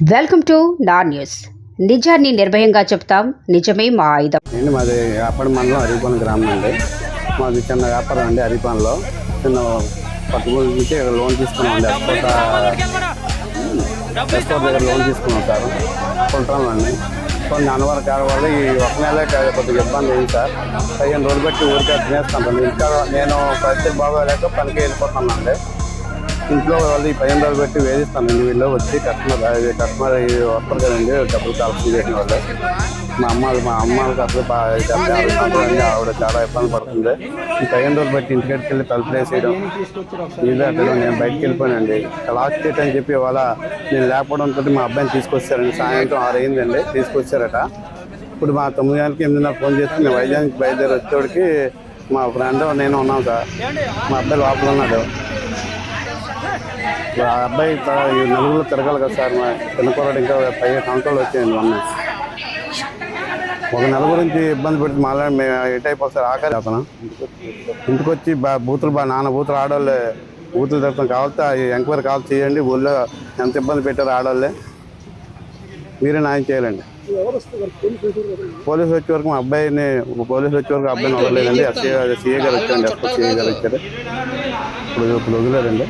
Welcome to నా news. నిజాన్ని నిర్భయంగా చెప్తాం నిజమే మా ఆయుధం. అండి మాది అప్పటి మండలం అరిపాలెం గ్రామం అండి. మాది చిన్న వ్యాపారం అండి అరిపాలెంలో చిన్న పట్టుబడి నుంచి లోన్ తీసుకున్నాం అండి. ఎక్స్పోర్ట్ ఎక్స్పోర్ట్ దగ్గర లోన్ తీసుకున్నాం సార్. కొంటాం అండి. కొన్ని అనవర కావాలి ఈ ఒక నెల కొద్దిగా ఇబ్బంది అయింది సార్. పదిహేను రోజులు పెట్టి ఊరికే తినేస్తాను ఇంకా నేను పరిస్థితి బాగోలేక పనికి వెళ్ళిపోతున్నాను అండి. ఇంట్లో వాళ్ళు ఈ పదిహేను రోజులు పెట్టి వేధిస్తానండి వీళ్ళు వచ్చి కస్టమర్ కస్టమర్ వస్తారు కదండి డబ్బులు కలెక్షన్ చేసిన వాళ్ళు మా అమ్మ మా అమ్మకి అసలు బాగా ఆవిడ చాలా ఇబ్బంది పడుతుంది. ఈ పదిహేను రోజులు బట్టి ఇంటికి వెళ్ళి తలుపులేసేయడం వేసేయడం. అక్కడ నేను బయటకు వెళ్ళిపోయానండి. లాస్ట్ డేట్ అని చెప్పి వాళ్ళ నేను లేకపోవడంతో మా అబ్బాయిని తీసుకొచ్చారండి. సాయంత్రం ఆరు అయిందండి తీసుకొచ్చారట. ఇప్పుడు మా తొమ్మిది గంటలకి ఎనిమిదిన్నర ఫోన్ చేస్తే నేను వైజాగ్ బయలుదేరి వచ్చేవాడికి మా ఫ్రెండ్ నేను ఉన్నాం సార్. మా అబ్బాయి లోపల ఉన్నాడు. ఆ అబ్బాయి ఈ నలుగురు తిరగాలి కదా సార్ మా ఇంకా పైగా సంవత్సరాలు వచ్చాయండి మొన్న. ఒక నెల గురించి ఇబ్బంది పెడితే మళ్ళీ మేము ఎట్ అయిపోతారు ఆఖరి అతను. ఇంటికి వచ్చి బా బూతులు బా నాన్న బూతులు ఆడవాళ్ళే బూతులు తిడతాం కావాలితే ఎంక్వైరీ కావాలి చేయండి ఊళ్ళో ఎంత ఇబ్బంది పెట్టారు ఆడవాళ్ళే మీరే న్యాయం చేయాలండి. పోలీసు వచ్చే వరకు మా అబ్బాయిని పోలీసులు వచ్చే వరకు అబ్బాయిని వదలలేదండి. ఎస్ఏ సీఏ గారు వచ్చారండి ఎస్ఏ సీఏ గారు వచ్చారు. ఇప్పుడు ఇప్పుడు వదిలేదండి